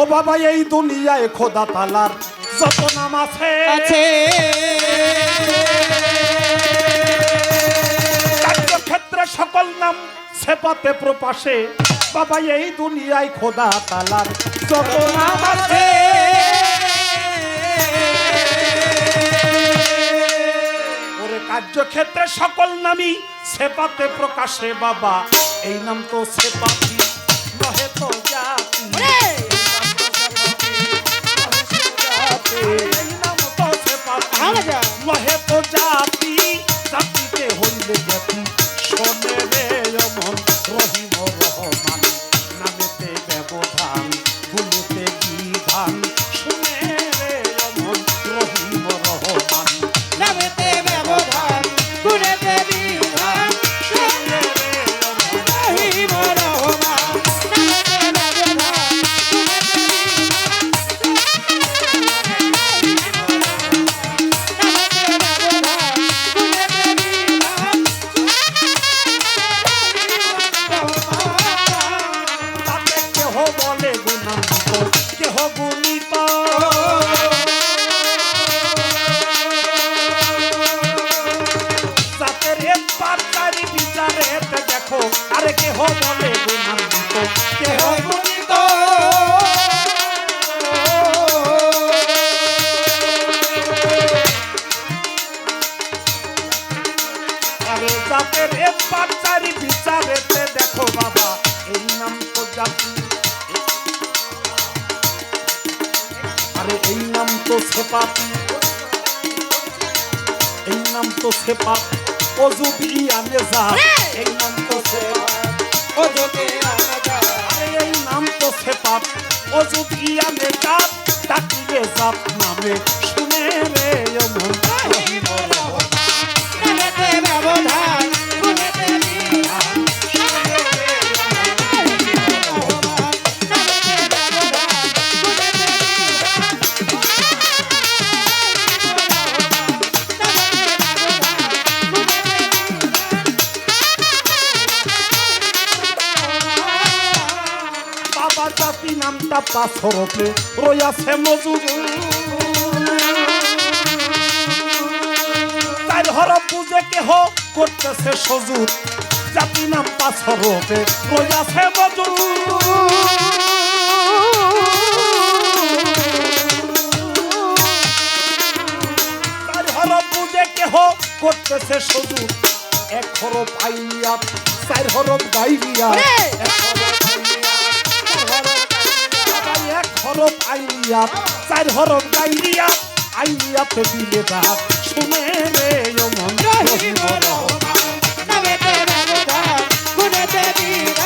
ও বাবা এই দুনিয়ায় খোদা তালার যত নাম আছে। আছে। কার্যক্ষেত্রে সকল নাম সেপাতে প্রপাশে বাবা এই দুনিয়ায় খোদা তালার যত নাম আছে। ওরে কার্যক্ষেত্রে সকল নামই সেপাতে প্রকাশে বাবা। এই নাম তো সেপাতি নহে তো জাতি। সেপাতি। এই নাম তো সেপাত। অজুবি আনে যা এই নাম তো সেপাত। ও যোগে রাজা যা এই নাম তো সেপাত। অজুবি আনে যা তাকিয়ে যাপ নামে শুনে রে অমন নামটা পাথরতে রয়াছে মজুর। তাই হর পুজে কেহ করতেছে সজুর। জাতি নাম পাথরতে রয়াছে মজুর। করতেছে সজুর। এক হরফ আইলিয়া চার হরফ গাইলিয়া! এক হরফ এক হরফ আইলিয়া চার হরফ গাইলিয়া আইলিয়াতে দিলে ডাক শুনে রে অমন রহিম রহমান। নামেতে ব্যবধান গুণেতে বিধান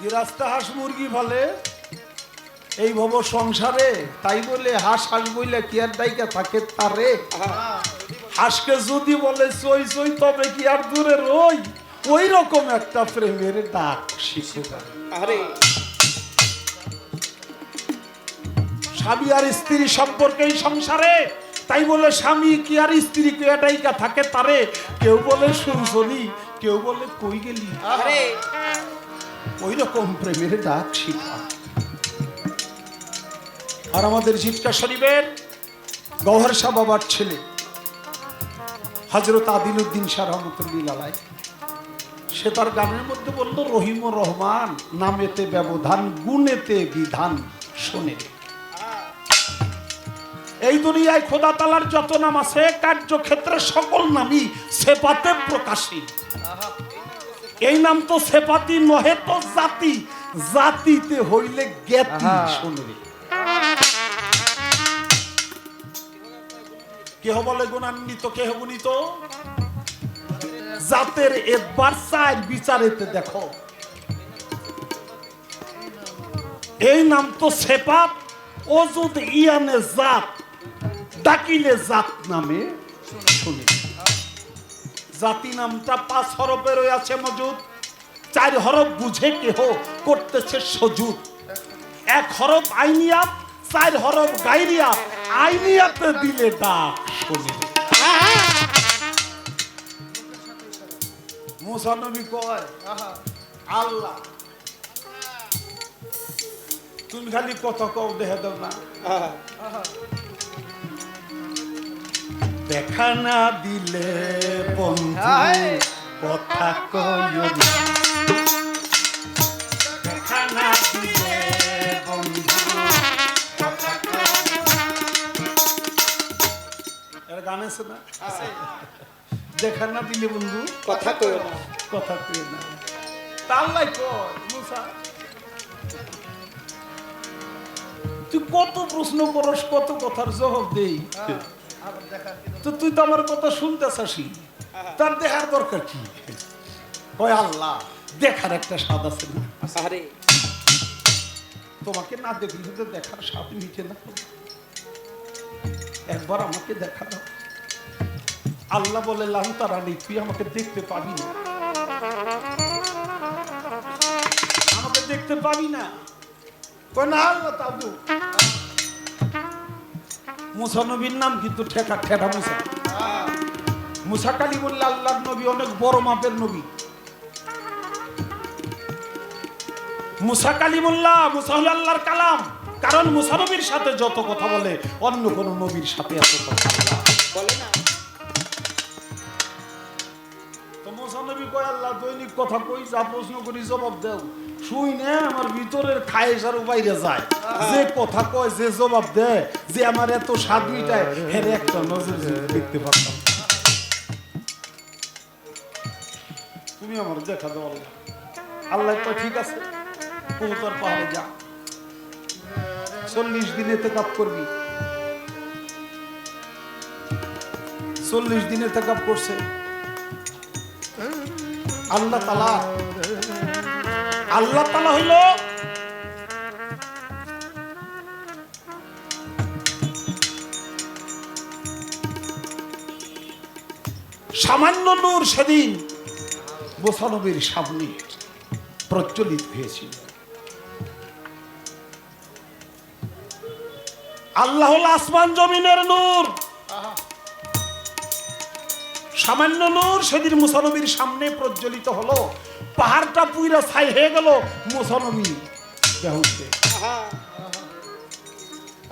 গিরাস্তা হাঁস মুরগি বলে এই ভব সংসারে তাই বলে হাঁস হাঁস বইলে কি আর দায়িকা থাকে তারে? হাঁসকে যদি বলে সই সই তবে কি আর দূরে রই? ওই রকম একটা প্রেমের ডাক শিশুক আরে। স্বামী আর স্ত্রী সম্পর্কে এই সংসারে তাই বলে স্বামী কি আর স্ত্রী কে এটাই থাকে তারে? কেউ বলে শুনছনি কেউ বলে কই গেলি? ওই রকম প্রেমের ডাক শিখা। আর আমাদের জিটকা শরীফের গৌহর শাহ বাবার ছেলে হজরত আদিলুদ্দিন শাহ রহমতুল্লিল সে তার গানের মধ্যে বলল রহিম রহমান নামেতে ব্যবধান গুণেতে বিধান শোনে। এই দুনিয়ায় খোদা তালার যত নাম আছে কার্যক্ষেত্রে সকল নামই সেপাতে প্রকাশী এই নাম তো সেপাতি নহে তো জাতি। জাতিতে হইলে জ্ঞাতি শুনবে কেহ বলে গুণান্বিত কেহ গুণিত জাতের একবার চাই বিচারেতে দেখো। এই নাম তো সেপাত ও যদি ইয়ানে জাত, ডাকিলে জাত নামে শুনে। জাতি নামটা পাঁচ হরফের আছে মজুদ, চার হরফ বুঝে কেহ করতেছে সজুদ। এক হরফ আইনিয়াত চার হরফ গাইরিয়া আইনিয়াতে দিলে ডাক শোনে। মুসানবী কয় আল্লাহ। তুমি খালি কথা কও দেখে দাও না। দেখা না দিলে বন্ধু কথা কয় গান আছে না? দেখা না দিলে বন্ধু। কথা কই না। কথা কয় না। তাল্লাই কয় মুসা। তুই কত প্রশ্ন করস কত কথার জবাব দেই। তো তুই তো আমার কথা শুনতে চাসি। তার দেখার দরকার কি? কয় আল্লাহ দেখার একটা স্বাদ আছে না? তোমাকে না দেখলে তো দেখার স্বাদ মিটে না। একবার আমাকে দেখা দাও আল্লাহ বলে লান্তারানি তুই আমাকে দেখতে পাবি না। আমাকে দেখতে পাবি না। কালী আল্লাহর নবী অনেক বড় মাপের নবী। মুসা মুসা আল্লাহর কালাম। কারণ মুসা নবীর সাথে যত কথা বলে অন্য কোন নবীর সাথে এত কথা বলে না। তো মুসা কয় আল্লাহ দৈনিক কথা কই যা প্রশ্ন করি জবাব দেও। শুই না আমার ভিতরের খায়েশ আর বাইরে যায়। যে কথা কয় যে জবাব দেয় যে আমার এত স্বাদ মিটায় হেরে একটা নজর দেখতে পারতাম। তুমি আমার দেখা দাও আল্লাহ আল্লাহ তো ঠিক আছে কবুতর পাহাড়ে যা চল্লিশ দিনে কাপ করবি। চল্লিশ দিনে কাপ করছে। আল্লাহ তালা আল্লাহ তালা হইল সামান্য নূর সেদিন মোসানবীর সামনে প্রচলিত হয়েছিল। আল্লাহ আসমান জমিনের নূর। সামান্য নূর সেদিন মুসানবীর সামনে প্রজ্বলিত হলো। পাহাড়টা পুইরা ছাই হয়ে গেল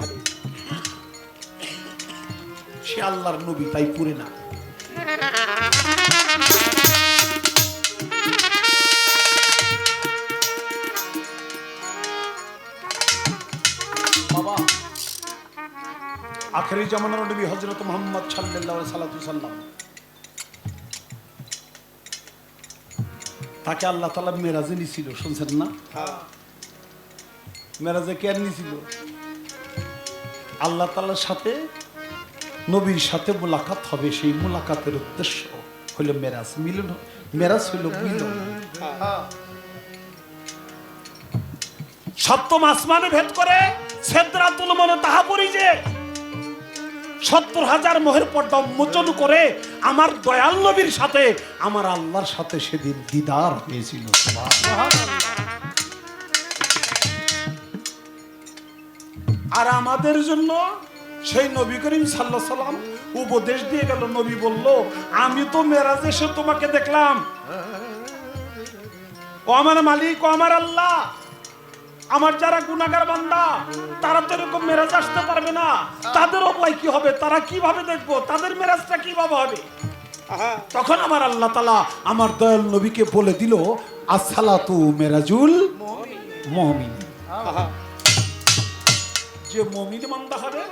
আরে সে আল্লাহর নবী, তাই পুরে না। আখেরি জামানার নবী হজরত মোহাম্মদ সাল্লাল্লাহু সাল্লাতু সাল্লাম। তাকে আল্লাহ তালা মেরাজে নিছিল শুনছেন না? মেরাজে কেন নিছিল? আল্লাহ তালার সাথে নবীর সাথে মোলাকাত হবে সেই মোলাকাতের উদ্দেশ্য হলো মেরাজ মিলন মেরাজ হইল মিলন। সপ্তম আসমানে ভেদ করে সেদ্রাতুল মনে তাহা সত্তর হাজার মোহের পর্দা উন্মোচন করে আমার দয়াল নবীর সাথে আমার আল্লাহর সাথে সেদিন দিদার হয়েছিল। আর আমাদের জন্য সেই নবী করিম সাল্লাহ সাল্লাম উপদেশ দিয়ে গেল, নবী বলল, আমি তো মেরাজ এসে তোমাকে দেখলাম। ও আমার মালিক, ও আমার আল্লাহ আমার যারা গুনাগার বান্দা তারা তো এরকম মেরাজ আসতে পারবে না। তাদের উপায় কি হবে? তারা কীভাবে দেখব? তাদের মেরাজটা কীভাবে হবে? তখন আমার আল্লাহ তালা আমার দয়াল নবীকে বলে দিল আসসালাতু মেরাজুল মমিন যে মমিন মান্দা হবে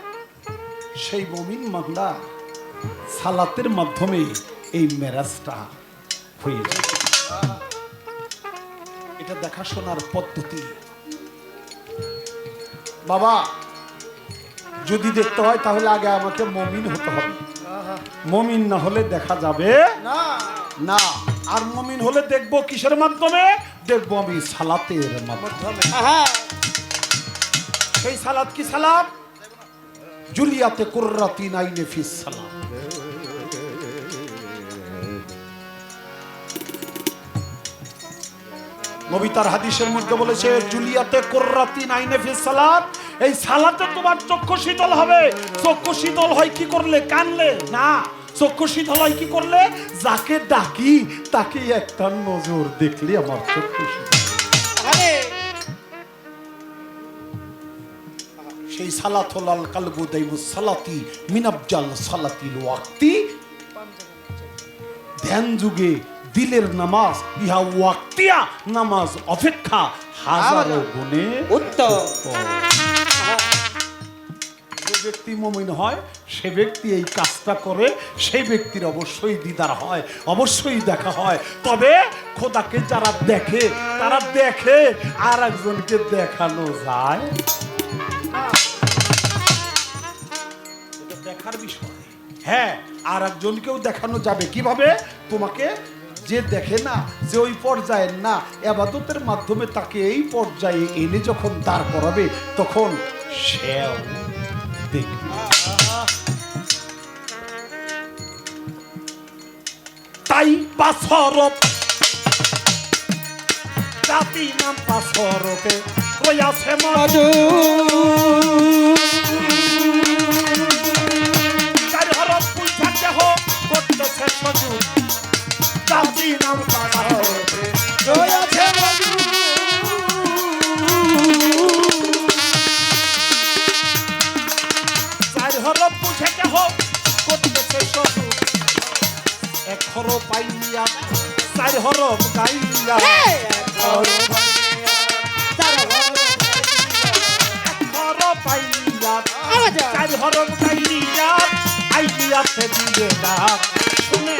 সেই মমিন মান্দা সালাতের মাধ্যমে এই মেরাজটা হয়েছে এটা দেখাশোনার পদ্ধতি। বাবা যদি দেখতে হয় তাহলে আগে আমাকে মমিন হতে হবে। মমিন না হলে দেখা যাবে না। আর মমিন হলে দেখব কিসের মাধ্যমে? দেখব আমি সালাতের মাধ্যমে। সেই সালাত কি সালাত? জুলিয়াতে কুররাতি নাইনে ফিস সালাত। নবী তার হাদিসের মধ্যে বলেছে জুলিয়াতে কুররাতি নাইনে ফিস সালাত। এই সালাতে তোমার চক্ষু শীতল হবে। চক্ষু শীতল হয় কি করলে? কানলে? না। চক্ষু শীতল হয় কি করলে? যাকে ডাকি তাকে একটা নজর দেখলে আমার চক্ষু শীতল। সেই সালাত হলাল কালবু দাইবু সালাতি মিনাবজাল সালাতিল ওয়াক্তি। ধ্যান যুগে দিলের নামাজ ইহা ওয়াক্তিয়া নামাজ অপেক্ষা হাজারো গুণে উত্তম। ব্যক্তি মমিন হয়, সে ব্যক্তি এই কাজটা করে, সেই ব্যক্তির অবশ্যই দিদার হয়, অবশ্যই দেখা হয়। তবে খোদাকে যারা দেখে, তারা দেখে, আর একজনকে দেখানো যায় দেখার বিষয়। হ্যাঁ আর একজনকেও দেখানো যাবে। কীভাবে? তোমাকে যে দেখে না, যে ওই পর্যায়ের না, এবাদতের মাধ্যমে তাকে এই পর্যায়ে এনে যখন দাঁড় করাবে, তখন সেও দেখবে তাই পাথরত জাতি নাম পাথরতে রয়াছে মজু চারি হরফ পুলছা দেহ করতেছে সজু জাতি নাম পাথরতে হরফ পাইয়া চার হরফ গাইয়া। হরফ পাইয়া চার হরফ গাইয়া। আইডিয়াতে দিলে না। শুনে